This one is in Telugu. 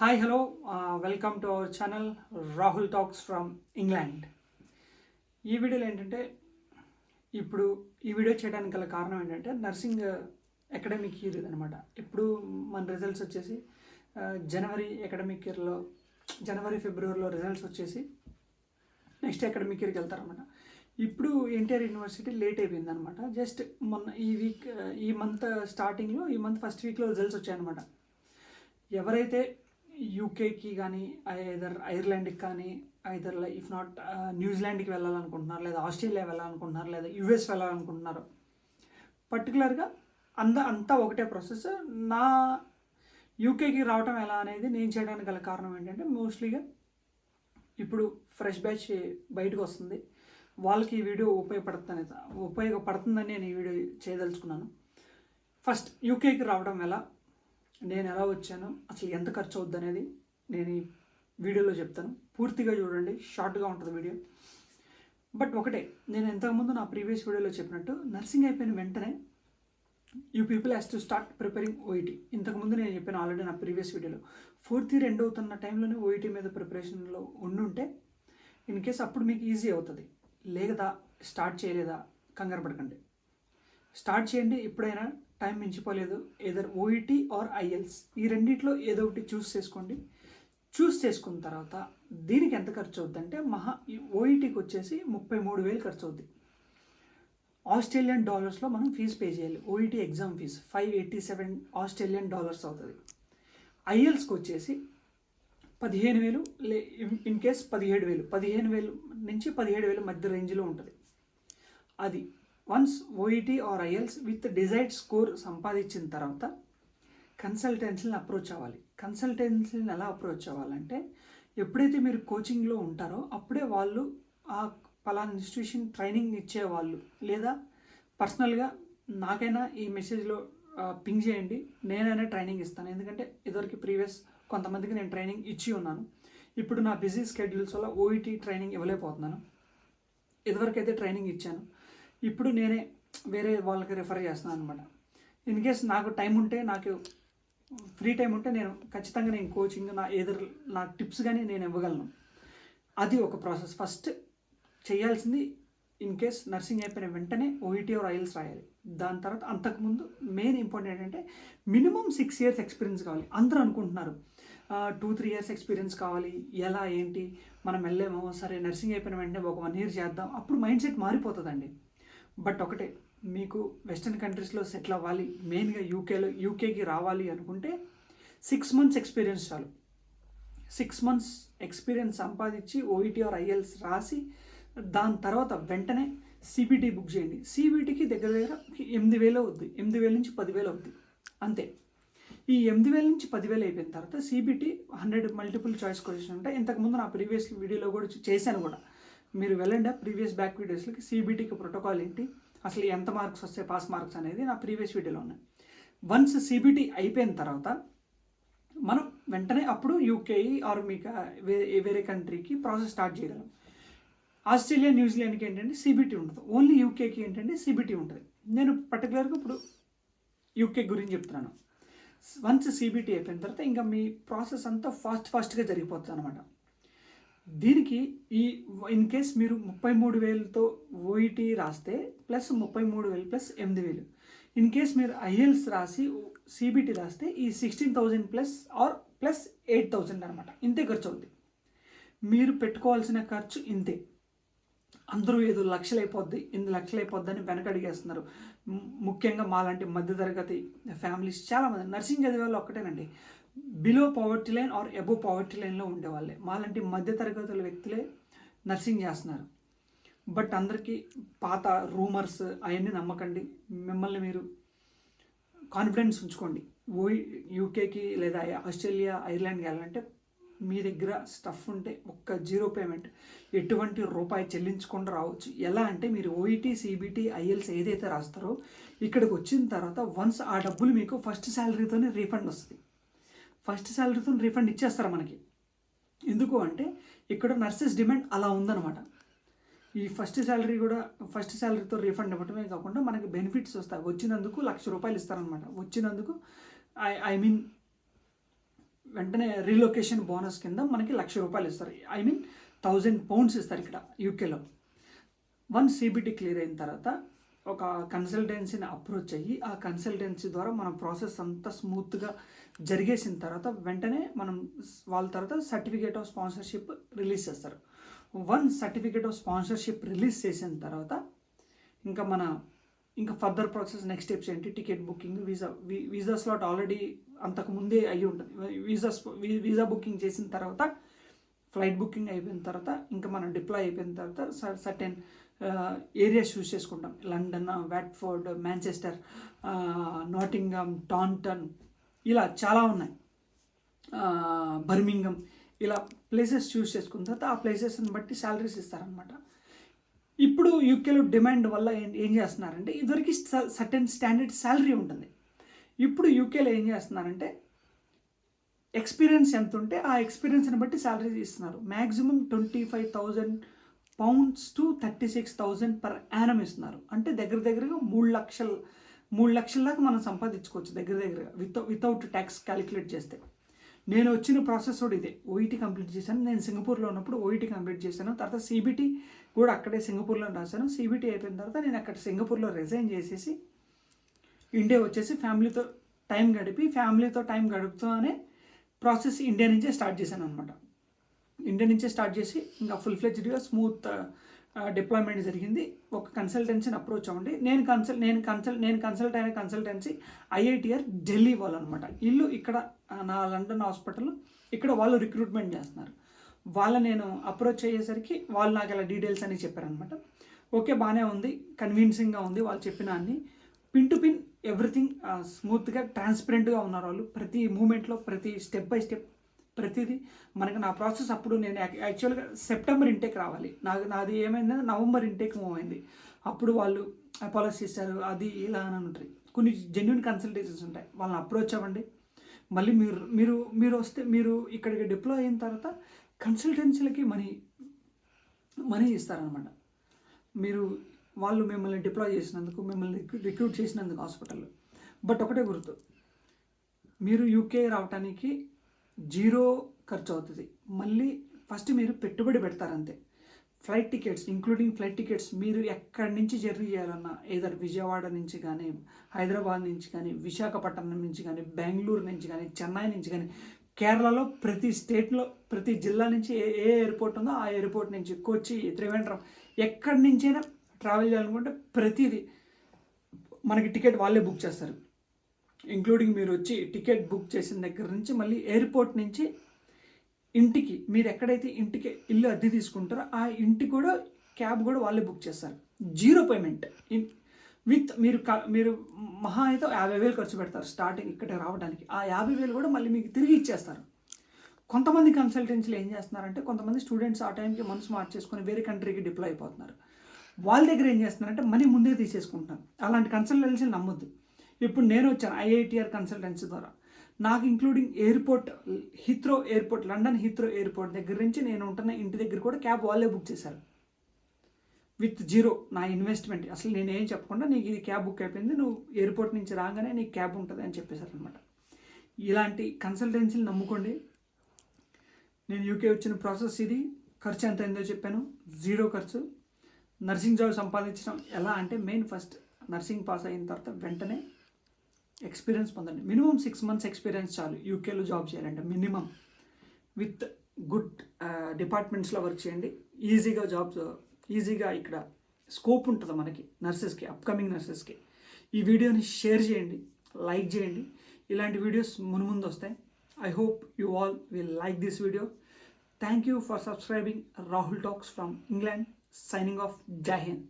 Hi hello welcome to our channel Rahul talks from England ఈ వీడియోలో ఏంటంటే ఇప్పుడు ఈ వీడియో చేయడానికి గల కారణం ఏంటంటే నర్సింగ్ అకాడమిక్ ఇయర్ అనమాట ఇప్పుడు మన రిజల్ట్స్ వచ్చేసి జనవరి అకాడమిక్ ఇయర్లో జనవరి ఫిబ్రవరిలో రిజల్ట్స్ వచ్చేసి నెక్స్ట్ అకాడమిక్ ఇయర్కి వెళ్తారనమాట ఇప్పుడు ఎన్టీఆర్ యూనివర్సిటీ లేట్ అయిపోయింది అనమాట జస్ట్ మొన్న ఈ వీక్ ఈ మంత్ స్టార్టింగ్లో ఈ మంత్ ఫస్ట్ వీక్లో రిజల్ట్స్ వచ్చాయన్నమాట. ఎవరైతే యూకేకి కానీ ఐదర్ ఐర్లాండ్కి కానీ ఐదర్ ఇఫ్ నాట్ న్యూజిలాండ్కి వెళ్ళాలనుకుంటున్నారు లేదా ఆస్ట్రేలియా వెళ్ళాలనుకుంటున్నారు లేదా యుఎస్ వెళ్ళాలనుకుంటున్నారు. పర్టికులర్గా అంద అంతా ఒకటే ప్రాసెస్. నా యూకేకి రావటం ఎలా అనేది నేను చేయడానికి గల కారణం ఏంటంటే మోస్ట్లీగా ఇప్పుడు ఫ్రెష్ బ్యాచ్ బయటకు వస్తుంది వాళ్ళకి ఈ వీడియో ఉపయోగపడుతుంది ఉపయోగపడుతుందని నేను ఈ వీడియో చేయదలుచుకున్నాను. ఫస్ట్ యూకేకి రావడం ఎలా? నేను ఎలా వచ్చాను అసలు ఎంత ఖర్చు అవుద్ది అనేది నేను ఈ వీడియోలో చెప్తాను. పూర్తిగా చూడండి షార్ట్గా ఉంటుంది వీడియో. బట్ ఒకటే నేను ఇంతకుముందు నా ప్రీవియస్ వీడియోలో చెప్పినట్టు నర్సింగ్ అయిపోయిన వెంటనే you people has to start preparing OET ఇంతకుముందు నేను చెప్పాను ఆల్రెడీ నా ప్రీవియస్ వీడియోలో. ఫోర్త్ ఇయర్ ఎండ్ అవుతున్న టైంలోనే ఓఈటీ మీద ప్రిపరేషన్లో ఉండుంటే ఇన్ కేస్ అప్పుడు మీకు ఈజీ అవుతుంది. లేదా స్టార్ట్ చేయలేదా? కంగారు పడకండి. స్టార్ట్ చేయండి ఎప్పుడైనా టైం మించిపోలేదు. ఏదర్ ఓఈటీ ఆర్ ఐఎల్స్ ఈ రెండిట్లో ఏదో ఒకటి చూస్ చేసుకోండి. చూస్ చేసుకున్న తర్వాత దీనికి ఎంత ఖర్చు అవుద్దంటే మహా ఓఈటీకి వచ్చేసి ముప్పై మూడు వేలు ఖర్చు అవుద్ది. ఆస్ట్రేలియన్ డాలర్స్లో మనం ఫీజు పే చేయాలి. OET exam fee five eighty seven Australian dollars అవుతుంది. ఐఎల్స్కి వచ్చేసి పదిహేను వేలు లే ఇన్ కేస్ పదిహేడు వేలు. పదిహేను వేలు నుంచి పదిహేడు వేలు మధ్య రేంజ్లో ఉంటుంది. అది once OET or IELTS with desired score సంపాదించిన తర్వాత కన్సల్టెన్సీని అప్రోచ్ అవ్వాలి. కన్సల్టెన్సీని ఎలా అప్రోచ్ అవ్వాలంటే ఎప్పుడైతే మీరు కోచింగ్లో ఉంటారో అప్పుడే వాళ్ళు ఆ పలానా ఇన్స్టిట్యూషన్ ట్రైనింగ్ ఇచ్చేవాళ్ళు. లేదా పర్సనల్గా నాకైనా ఈ మెసేజ్లో పింగ్ చేయండి. నేనైనా ట్రైనింగ్ ఇస్తాను. ఎందుకంటే ఇదివరకు ప్రీవియస్ కొంతమందికి నేను ట్రైనింగ్ ఇచ్చి ఉన్నాను. ఇప్పుడు నా బిజీ స్కెడ్యూల్స్ వల్ల ఓఈటీ ట్రైనింగ్ ఇవ్వలేకపోతున్నాను. ఇదివరకైతే ట్రైనింగ్ ఇచ్చాను. ఇప్పుడు నేనే వేరే వాళ్ళకి రిఫర్ చేస్తున్నాను అనమాట ఇన్ కేస్ నాకు టైం ఉంటే నాకు ఫ్రీ టైం ఉంటే నేను ఖచ్చితంగా నేను కోచింగ్ నా ఏదర్ నా టిప్స్ కానీ నేను ఇవ్వగలను. అది ఒక ప్రాసెస్ ఫస్ట్ చేయాల్సింది ఇన్ కేస్ నర్సింగ్ అయిపోయిన వెంటనే ఓఈటీ ఆర్ ఐఎల్స్ రాయాలి. దాని తర్వాత అంతకుముందు మెయిన్ ఇంపార్టెంట్ ఏంటంటే మినిమం సిక్స్ ఇయర్స్ ఎక్స్పీరియన్స్ కావాలి. అందరూ అనుకుంటున్నారు. టూ త్రీ ఇయర్స్ ఎక్స్పీరియన్స్ కావాలి. ఎలా ఏంటి? మనం వెళ్ళేమో సరే నర్సింగ్ అయిపోయిన వెంటనే ఒక వన్ ఇయర్ చేద్దాం. అప్పుడు మైండ్ సెట్ మారిపోతుందండి. బట్ ఒకటే మీకు వెస్ట్రన్ కంట్రీస్లో సెటిల్ అవ్వాలి మెయిన్గా యూకేలో యూకేకి రావాలి అనుకుంటే సిక్స్ మంత్స్ ఎక్స్పీరియన్స్ చాలు. సిక్స్ మంత్స్ ఎక్స్పీరియన్స్ సంపాదించి ఓఈటీ ఆర్ ఐఎల్స్ రాసి దాని తర్వాత వెంటనే సిబిటీ బుక్ చేయండి. సిబిటీకి దగ్గర దగ్గర ఎనిమిది వేలు అవుద్ది. ఎనిమిది వేల నుంచి పదివేలు అవుద్ది. అంతే. ఈ ఎనిమిది వేల నుంచి పదివేలు అయిపోయిన తర్వాత CBT hundred multiple choice question ఉంటాయి ఇంతకుముందు నా ప్రీవియస్ వీడియోలో కూడా చేశాను కూడా. మీరు వెళ్ళండి. ప్రీవియస్ బ్యాక్ వీడియోస్లోకి సిబిటీకి ప్రోటోకాల్ ఏంటి? అసలు ఎంత మార్క్స్ వస్తే పాస్ మార్క్స్ అనేది నా ప్రీవియస్ వీడియోలో ఉన్నాయి. వన్స్ సిబిటీ అయిపోయిన తర్వాత మనం వెంటనే అప్పుడు యూకేఈ ఆర్ మీకు వేరే వేరే కంట్రీకి ప్రాసెస్ స్టార్ట్ చేయగలం. ఆస్ట్రేలియా న్యూజిలాండ్కి ఏంటంటే సిబిటీ ఉండదు ఓన్లీ యూకేకి ఏంటంటే సిబిటీ ఉంటుంది. నేను పర్టికులర్గా ఇప్పుడు యూకే గురించి చెప్తున్నాను. వన్స్ సిబిటీ అయిపోయిన తర్వాత ఇంకా మీ ప్రాసెస్ అంతా ఫాస్ట్ ఫాస్ట్గా జరిగిపోతుంది అనమాట దీనికి ఈ ఇన్ కేస్ మీరు ముప్పై మూడు వేలతో ఓఈటీ రాస్తే ప్లస్ ముప్పై మూడు వేలు ప్లస్ ఎనిమిది వేలు. ఇన్ కేస్ మీరు ఐఎల్స్ రాసి సిబిటీ రాస్తే ఈ sixteen thousand plus or plus eight thousand అనమాట ఇంతే ఖర్చు అవుతుంది మీరు పెట్టుకోవాల్సిన ఖర్చు ఇంతే. అందరూ ఏదో లక్షలు అయిపోద్ది ఇన్ని లక్షలు అయిపోద్దని వెనకడిగేస్తున్నారు. అడిగేస్తున్నారు ముఖ్యంగా మాలాంటి మధ్యతరగతి ఫ్యామిలీస్ చాలామంది. నర్సింగ్ చదివే వాళ్ళు ఒక్కటేనండి. Below poverty line or above poverty లైన్లో ఉండేవాళ్ళే. మాలాంటి మధ్యతరగతుల వ్యక్తులే నర్సింగ్ చేస్తున్నారు. బట్ అందరికీ పాత రూమర్స్ అవన్నీ నమ్మకండి. మిమ్మల్ని మీరు కాన్ఫిడెన్స్ ఉంచుకోండి. ఓ యూకేకి లేదా ఆస్ట్రేలియా ఐర్లాండ్కి వెళ్ళాలంటే మీ దగ్గర స్టఫ్ ఉంటే ఒక్క జీరో పేమెంట్ ఎటువంటి రూపాయి చెల్లించకుండా రావచ్చు. ఎలా అంటే మీరు ఓఈటీ సిబిటీ ఐఎల్స్ ఏదైతే రాస్తారో ఇక్కడికి వచ్చిన తర్వాత వన్స్ ఆ డబ్బులు మీకు ఫస్ట్ శాలరీతోనే రీఫండ్ వస్తుంది. ఫస్ట్ శాలరీతో రీఫండ్ ఇచ్చేస్తారు మనకి. ఎందుకు అంటే ఇక్కడ నర్సెస్ డిమాండ్ అలా ఉందన్నమాట. ఈ ఫస్ట్ శాలరీ కూడా ఫస్ట్ శాలరీతో రీఫండ్ ఇవ్వటమే కాకుండా మనకి బెనిఫిట్స్ వస్తాయి. వచ్చినందుకు లక్ష రూపాయలు ఇస్తారనమాట వచ్చినందుకు ఐ ఐ మీన్ వెంటనే రీలొకేషన్ బోనస్ కింద మనకి లక్ష రూపాయలు ఇస్తారు. ఐ మీన్ థౌజండ్ పౌండ్స్ ఇస్తారు ఇక్కడ యూకేలో. వన్ సీబీటీ క్లియర్ అయిన తర్వాత ఒక కన్సల్టెన్సీని అప్రోచ్ అయ్యి ఆ కన్సల్టెన్సీ ద్వారా మన ప్రాసెస్ అంతా స్మూత్గా జరిగేసిన తర్వాత వెంటనే మనం వాళ్ళ తర్వాత సర్టిఫికేట్ ఆఫ్ స్పాన్సర్షిప్ రిలీజ్ చేస్తారు. One certificate of sponsorship release చేసిన తర్వాత ఇంకా మన ఇంకా ఫర్దర్ ప్రాసెస్ నెక్స్ట్ స్టెప్స్ ఏంటి? Ticket booking visa visa slot already అంతకు ముందే అయ్యి ఉంటుంది. వీసా వీసా బుకింగ్ చేసిన తర్వాత ఫ్లైట్ బుకింగ్ అయిపోయిన తర్వాత ఇంకా మనం డిప్లాయ్ అయిపోయిన తర్వాత సర్టెన్ ఏరియాస్ చూస్ చేసుకుంటాం. లండన్ వాట్ఫోర్డ్ మాంచెస్టర్ నాటింగమ్ టాంటన్ ఇలా చాలా ఉన్నాయి. బర్మింగమ్ ఇలా ప్లేసెస్ చూస్ చేసుకున్న తర్వాత ఆ ప్లేసెస్ని బట్టి శాలరీస్ ఇస్తారనమాట ఇప్పుడు యూకేలో డిమాండ్ వల్ల ఏం ఏం చేస్తున్నారంటే ఇదివరకు సర్టెన్ స్టాండర్డ్ శాలరీ ఉంటుంది. ఇప్పుడు యూకేలో ఏం చేస్తున్నారంటే ఎక్స్పీరియన్స్ ఎంత ఉంటే ఆ ఎక్స్పీరియన్స్ని బట్టి శాలరీ ఇస్తున్నారు maximum twenty five thousand pounds to thirty six thousand per annum ఇస్తున్నారు. అంటే దగ్గర దగ్గరగా మూడు లక్షలు మూడు లక్షల దాకా మనం సంపాదించుకోవచ్చు దగ్గర దగ్గరగా విత్ వితౌట్ ట్యాక్స్ క్యాలిక్యులేట్ చేస్తే. నేను వచ్చిన ప్రాసెస్ కూడా ఇదే. ఓఈటీ కంప్లీట్ చేశాను. నేను సింగపూర్లో ఉన్నప్పుడు ఓఈటీ కంప్లీట్ చేశాను. తర్వాత సిబిటీ కూడా అక్కడే సింగపూర్లో రాశాను. సిబిటీ అయిపోయిన తర్వాత నేను అక్కడ సింగపూర్లో రిజైన్ చేసేసి ఇండియా వచ్చేసి ఫ్యామిలీతో టైం గడిపి ఫ్యామిలీతో టైం గడుపుతూనే ప్రాసెస్ ఇండియా నుంచే స్టార్ట్ చేశాను అనమాట ఇండియా నుంచే స్టార్ట్ చేసి ఇంకా ఫుల్ ఫ్లెజ్డ్గా స్మూత్ డిప్లాయ్మెంట్ జరిగింది. ఒక కన్సల్టెన్సీని అప్రోచ్ అవ్వండి. నేను కన్సల్ నేను కన్సల్ నేను కన్సల్ట్ అయిన కన్సల్టెన్సీ ఐఐటిఆర్ ఢిల్లీ వాళ్ళు అనమాట ఇల్లు ఇక్కడ నా లండన్ హాస్పిటల్ ఇక్కడ వాళ్ళు రిక్రూట్మెంట్ చేస్తున్నారు. వాళ్ళ నేను అప్రోచ్ అయ్యేసరికి వాళ్ళు నాకు ఇలా డీటెయిల్స్ అని చెప్పారనమాట ఓకే బాగానే ఉంది. కన్విన్సింగ్గా ఉంది వాళ్ళు చెప్పిన అన్ని. పిన్ టు పిన్ ఎవ్రీథింగ్ స్మూత్గా ట్రాన్స్పరెంట్గా ఉన్నారు వాళ్ళు. ప్రతి మూమెంట్లో ప్రతి స్టెప్ బై స్టెప్ ప్రతిదీ మనకి నా ప్రాసెస్ అప్పుడు నేను యాక్చువల్గా సెప్టెంబర్ ఇంటేక్ రావాలి. నాకు నాది ఏమైందంటే నవంబర్ ఇంటేక్ మూవ్ అయింది. అప్పుడు వాళ్ళు అపాలసీ ఇస్తారు అది ఇలా అని ఉంటుంది కొన్ని జెన్యున్ కన్సల్టేషన్స్ ఉంటాయి. వాళ్ళని అప్రోచ్ అవ్వండి. మళ్ళీ మీరు మీరు మీరు వస్తే మీరు ఇక్కడికి డిప్లో అయిన తర్వాత కన్సల్టెన్సీలకి మనీ మనీ ఇస్తారనమాట మీరు వాళ్ళు మిమ్మల్ని డిప్లాయ్ చేసినందుకు మిమ్మల్ని రిక్రూట్ చేసినందుకు హాస్పిటల్ బట్ ఒకటే గుర్తు. మీరు యూకే రావడానికి జీరో ఖర్చు అవుతుంది. మళ్ళీ ఫస్ట్ మీరు పెట్టుబడి పెడతారంతే. Flight tickets including flight tickets మీరు ఎక్కడి నుంచి జర్నీ చేయాలన్నా ఏదర్ విజయవాడ నుంచి కానీ హైదరాబాద్ నుంచి కానీ విశాఖపట్నం నుంచి కానీ బెంగళూరు నుంచి కానీ చెన్నై నుంచి కానీ కేరళలో ప్రతి స్టేట్లో ప్రతి జిల్లా నుంచి ఏ ఏ ఎయిర్పోర్ట్ ఉందో ఆ ఎయిర్పోర్ట్ నుంచి కొచ్చి త్రివేంద్రం ఎక్కడి నుంచైనా ట్రావెల్ చేయాలనుకుంటే ప్రతిదీ మనకి టికెట్ వాళ్ళే బుక్ చేస్తారు. ఇంక్లూడింగ్ మీరు వచ్చి టికెట్ బుక్ చేసిన దగ్గర నుంచి మళ్ళీ ఎయిర్పోర్ట్ నుంచి ఇంటికి మీరు ఎక్కడైతే ఇంటికి ఇల్లు అద్దె తీసుకుంటారో ఆ ఇంటి కూడా క్యాబ్ కూడా వాళ్ళే బుక్ చేస్తారు. జీరో పేమెంట్ ఇన్ విత్ మీరు మీరు మహా అయితే యాభై వేలు ఖర్చు పెడతారు స్టార్టింగ్ ఇక్కడ రావడానికి. ఆ యాభై వేలు కూడా మళ్ళీ మీకు తిరిగి ఇచ్చేస్తారు. కొంతమంది కన్సల్టెన్సీలు ఏం చేస్తున్నారంటే కొంతమంది స్టూడెంట్స్ ఆ టైంకి మనసు మార్చేసుకొని వేరే కంట్రీకి డిప్లాయ్ అయిపోతున్నారు. వాళ్ళ దగ్గర ఏం చేస్తున్నారంటే మనీ ముందే తీసేసుకుంటున్నారు. అలాంటి కన్సల్టెన్సీలు నమ్మొద్దు. ఇప్పుడు నేను వచ్చాను ఐఐటిఆర్ కన్సల్టెన్సీ ద్వారా. నాకు including airport Heathrow airport London Heathrow airport దగ్గర నుంచి నేను ఉంటున్న ఇంటి దగ్గర కూడా క్యాబ్ వాళ్ళే బుక్ చేశారు. విత్ జీరో నా ఇన్వెస్ట్మెంట్ అసలు నేను ఏం చెప్పకుండా నీకు ఇది క్యాబ్ బుక్ అయిపోయింది నువ్వు ఎయిర్పోర్ట్ నుంచి రాగానే నీకు క్యాబ్ ఉంటుంది అని చెప్పేశారు అనమాట ఇలాంటి కన్సల్టెన్సీలు నమ్ముకోండి. నేను యూకే వచ్చిన ప్రాసెస్ ఇది. ఖర్చు ఎంత అయిందో చెప్పాను. జీరో ఖర్చు. నర్సింగ్ జాబ్ సంపాదించడం ఎలా అంటే మెయిన్ ఫస్ట్ నర్సింగ్ పాస్ అయిన తర్వాత వెంటనే ఎక్స్పీరియన్స్ పొందండి. మినిమం సిక్స్ మంత్స్ ఎక్స్పీరియన్స్ చాలు యూకేలో జాబ్ చేయాలంటే మినిమం. విత్ గుడ్ డిపార్ట్మెంట్స్లో వర్క్ చేయండి. ఈజీగా జాబ్స్ ఈజీగా ఇక్కడ స్కోప్ ఉంటుంది మనకి నర్సెస్కి అప్కమింగ్ నర్సెస్కి. ఈ వీడియోని షేర్ చేయండి లైక్ చేయండి. ఇలాంటి వీడియోస్ మునుముందు వస్తాయి. I hope you all will like this video thank you for subscribing Rahul talks from England signing off. Jai Hind.